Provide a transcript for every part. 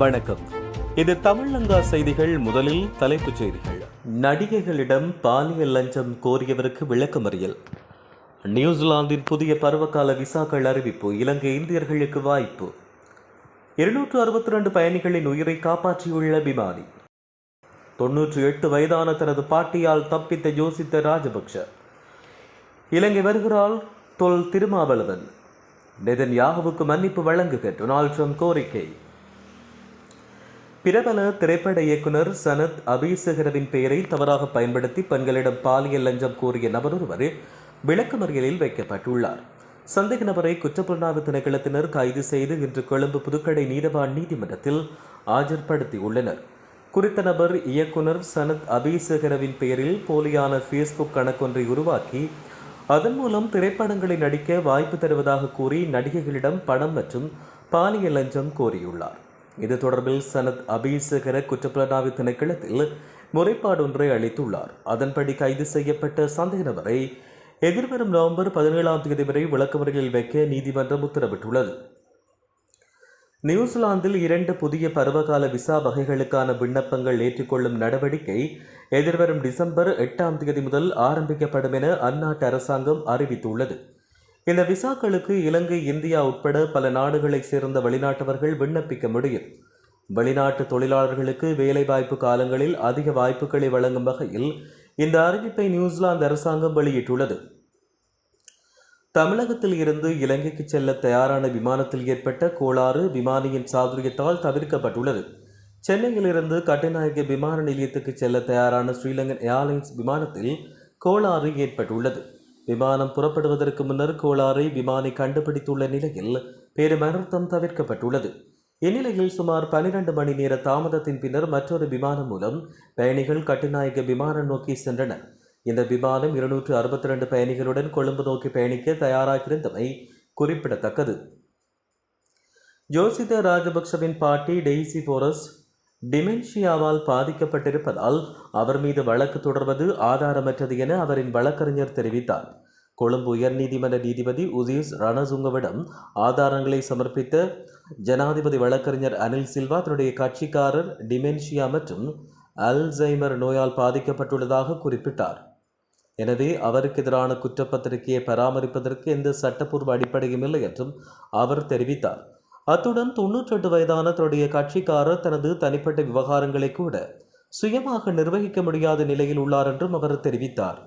வணக்கம். இது தமிழங்கா செய்திகள் முதலில் தலைப்புச் செய்திகள். நடிகைகளிடம் பாலியல் லஞ்சம் கோரியவருக்கு விளக்கமறியல். நியூசிலாந்தின் புதிய பருவகால விசாக்கள் அறிவிப்பு இலங்கை இந்தியர்களுக்கு வாய்ப்பு. இருநூற்று அறுபத்தி ரெண்டு பயணிகளின் உயிரை காப்பாற்றியுள்ள விமானி. தொன்னூற்றி எட்டு வயதான தனது பாட்டியால் தப்பித்த யோசித்த ராஜபக்ஷ. இலங்கை வருகிறாள் தொல் திருமாவளவன். நெதன் யாகவுக்கு மன்னிப்பு வழங்குக டொனால்ட் ட்ரம்ப் கோரிக்கை. பிரபல திரைப்பட இயக்குனர் சனத் அபிசேகரவின் பெயரை தவறாக பயன்படுத்தி பெண்களிடம் பாலியல் லஞ்சம் கோரிய நபர் ஒருவர் விளக்கமறியலில் வைக்கப்பட்டுள்ளார். சந்தேக நபரை குற்றப்புலனாய்வு திணைக்களத்தினர் கைது செய்து இன்று கொழும்பு புதுக்கடை நீதவான் நீதிமன்றத்தில் ஆஜர்படுத்தியுள்ளனர். குறித்த நபர் இயக்குனர் சனத் அபிசேகரவின் பெயரில் போலியான ஃபேஸ்புக் கணக்கொன்றை உருவாக்கி அதன் மூலம் திரைப்படங்களில் நடிக்க வாய்ப்பு தருவதாக கூறி நடிகைகளிடம் பணம் மற்றும் பாலியல் லஞ்சம் கோரியுள்ளார். இது தொடர்பில் சனத் அபிசேகர குற்றப்புலனாய்வு திணைக்களத்தில் முறைப்பாடு ஒன்றை அளித்துள்ளார். அதன்படி கைது செய்யப்பட்ட சந்தேக நபரை எதிர்வரும் நவம்பர் பதினேழாம் தேதி வரை விளக்கமறியலில் வைக்க நீதிமன்றம் உத்தரவிட்டுள்ளது. நியூசிலாந்தில் இரண்டு புதிய பருவகால விசா வகைகளுக்கான விண்ணப்பங்கள் ஏற்றுக்கொள்ளும் நடவடிக்கை எதிர்வரும் டிசம்பர் எட்டாம் தேதி முதல் ஆரம்பிக்கப்படும் என அந்நாட்டு அரசாங்கம் அறிவித்துள்ளது. இந்த விசாக்களுக்கு இலங்கை இந்தியா உட்பட பல நாடுகளைச் சேர்ந்த வெளிநாட்டவர்கள் விண்ணப்பிக்க முடியும். வெளிநாட்டு தொழிலாளர்களுக்கு வேலைவாய்ப்பு காலங்களில் அதிக வாய்ப்புகளை வழங்கும் வகையில் இந்த அறிவிப்பை நியூசிலாந்து அரசாங்கம் வெளியிட்டுள்ளது. தமிழகத்தில் இருந்து இலங்கைக்கு செல்ல தயாரான விமானத்தில் ஏற்பட்ட கோளாறு விமானியின் சாதுரியத்தால் தவிர்க்கப்பட்டுள்ளது. சென்னையிலிருந்து கட்டுநாயக்க விமான நிலையத்துக்கு செல்ல தயாரான ஸ்ரீலங்கன் ஏர்லைன்ஸ் விமானத்தில் கோளாறு ஏற்பட்டுள்ளது. விமானம் புறப்படுவதற்கு முன்னர் கோளாறை விமானி கண்டுபிடித்துள்ள நிலையில் பெரும் அனர்த்தம் தவிர்க்கப்பட்டுள்ளது. இந்நிலையில் சுமார் பனிரெண்டு மணி நேர தாமதத்தின் பின்னர் மற்றொரு விமானம் மூலம் பயணிகள் கட்டுநாயக்க விமானம் நோக்கி சென்றனர். இந்த விமானம் இருநூற்று அறுபத்தி ரெண்டு பயணிகளுடன் கொழும்பு நோக்கி பயணிக்க தயாராகியிருந்தமை குறிப்பிடத்தக்கது. ஜோசித ராஜபக்சவின் பாட்டி டெய்சி போரஸ் டிமென்ஷியாவால் பாதிக்கப்பட்டிருப்பதால் அவர் மீது வழக்கு தொடர்வது ஆதாரமற்றது என அவரின் வழக்கறிஞர் தெரிவித்தார். கொழும்பு உயர்நீதிமன்ற நீதிபதி உசீஸ் ரணசுங்கவிடம் ஆதாரங்களை சமர்ப்பித்த ஜனாதிபதி வழக்கறிஞர் அனில் சில்வா தன்னுடைய கட்சிக்காரர் டிமென்ஷியா மற்றும் அல்சைமர் நோயால் பாதிக்கப்பட்டுள்ளதாக குறிப்பிட்டார். எனவே அவருக்கு எதிரான குற்றப்பத்திரிகையை பராமரிப்பதற்கு எந்த சட்டப்பூர்வ அடிப்படையும் இல்லை என்றும் அவர் தெரிவித்தார். அத்துடன் தொன்னூற்றெட்டு வயதான தன்னுடைய கட்சிக்காரர் தனது தனிப்பட்ட விவகாரங்களை கூட சுயமாக நிர்வகிக்க முடியாத நிலையில் உள்ளார் என்றும் அவர் தெரிவித்தார்.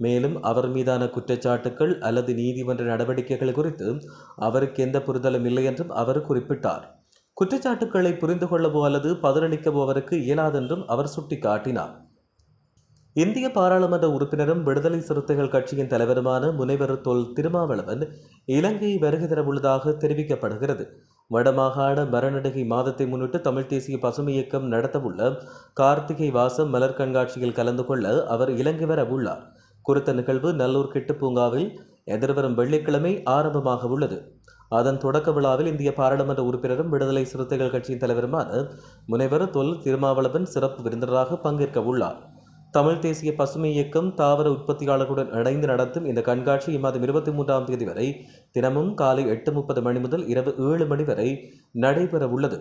மேலும் அவர் மீதான குற்றச்சாட்டுகள் அல்லது நீதிமன்ற நடவடிக்கைகள் குறித்து அவருக்கு எந்த புரிதலும் இல்லை என்றும் அவர் குறிப்பிட்டார். குற்றச்சாட்டுக்களை புரிந்து கொள்ளவோ அல்லது பதிலளிக்கவோ அவருக்கு இயலாதென்றும் அவர் சுட்டிக்காட்டினார். இந்திய பாராளுமன்ற உறுப்பினரும் விடுதலை சிறுத்தைகள் கட்சியின் தலைவருமான முனைவர் தொல் திருமாவளவன் இலங்கை வருகை தரவுள்ளதாக தெரிவிக்கப்படுகிறது. வடமாகாண மரநடுகை மாதத்தை முன்னிட்டு தமிழ் தேசிய பசுமை இயக்கம் நடத்தவுள்ள கார்த்திகை வாசம் மலர் கண்காட்சியில் கலந்து கொள்ள அவர் இலங்கை வர உள்ளார். குறித்த நிகழ்வு நல்லூர் கிட்டு பூங்காவில் எதிர்வரும் வெள்ளிக்கிழமை ஆரம்பமாக உள்ளது. அதன் தொடக்க விழாவில் இந்திய பாராளுமன்ற உறுப்பினரும் விடுதலை சிறுத்தைகள் கட்சியின் தலைவருமான முனைவர் தொல் திருமாவளவன் சிறப்பு விருந்தினராக பங்கேற்க உள்ளார். தமிழ் தேசிய பசுமை இயக்கம் தாவர உற்பத்தியாளர்களுடன் இணைந்து நடத்தும் இந்த கண்காட்சி இம்மாதம் இருபத்தி மூன்றாம் தேதி வரை தினமும் காலை எட்டு முப்பது மணி முதல் இரவு ஏழு மணி வரை நடைபெற உள்ளது.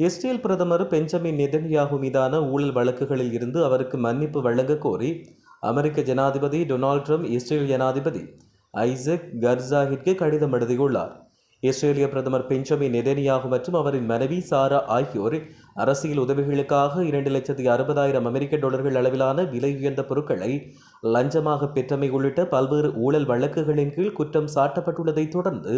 இஸ்ரேல் பிரதமர் பெஞ்சமின் நெதன்யாகு மீதான ஊழல் வழக்குகளில் இருந்து அவருக்கு மன்னிப்பு வழங்க கோரி அமெரிக்க ஜனாதிபதி டொனால்ட் ட்ரம்ப் இஸ்ரேல் ஜனாதிபதி ஐசக் கர்சாகிற்கு கடிதம் எழுதியுள்ளார். இஸ்ரேலிய பிரதமர் பெஞ்சமின் நெதனியாகு மற்றும் அவரின் மனைவி சாரா ஆகியோர் அரசியல் உதவிகளுக்காக இரண்டு லட்சத்தி அறுபதாயிரம் அமெரிக்க டாலர்கள் அளவிலான விலை உயர்ந்த பொருட்களை லஞ்சமாக பெற்றமை உள்ளிட்ட பல்வேறு ஊழல் வழக்குகளின் கீழ் குற்றம் சாட்டப்பட்டுள்ளதை தொடர்ந்து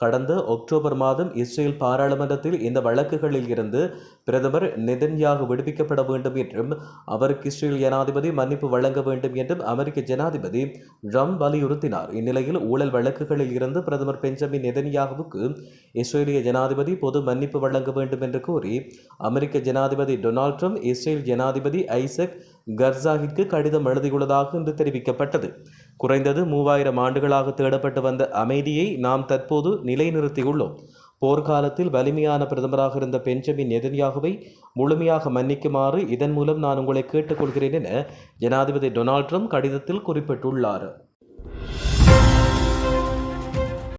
கடந்த அக்டோபர் மாதம் இஸ்ரேல் பாராளுமன்றத்தில் இந்த வழக்குகளில் இருந்து பிரதமர் நெதன்யாக விடுவிக்கப்பட வேண்டும் என்றும் அவருக்கு இஸ்ரேல் ஜனாதிபதி மன்னிப்பு வழங்க வேண்டும் என்றும் அமெரிக்க ஜனாதிபதி ட்ரம்ப் வலியுறுத்தினார். இந்நிலையில் ஊழல் வழக்குகளில் இருந்து பிரதமர் பெஞ்சமின் நெதன்யாகுவுக்கு இஸ்ரேலிய ஜனாதிபதி பொது மன்னிப்பு வழங்க வேண்டும் என்று கூறி அமெரிக்க ஜனாதிபதி டொனால்ட் ட்ரம்ப் இஸ்ரேல் ஜனாதிபதி ஐசக் கர்சாகிற்கு கடிதம் எழுதியுள்ளதாக இன்று தெரிவிக்கப்பட்டது. குறைந்தது மூவாயிரம் ஆண்டுகளாக தேடப்பட்டு வந்த அமைதியை நாம் தற்போது நிலைநிறுத்தியுள்ளோம். போர்க்காலத்தில் வலிமையான பிரதமராக இருந்த பெஞ்சமின் எதிரியாகவை முழுமையாக மன்னிக்குமாறு இதன் மூலம் நான் உங்களை கேட்டுக்கொள்கிறேன் என ஜனாதிபதி டொனால்ட் ட்ரம்ப் கடிதத்தில் குறிப்பிட்டுள்ளார்.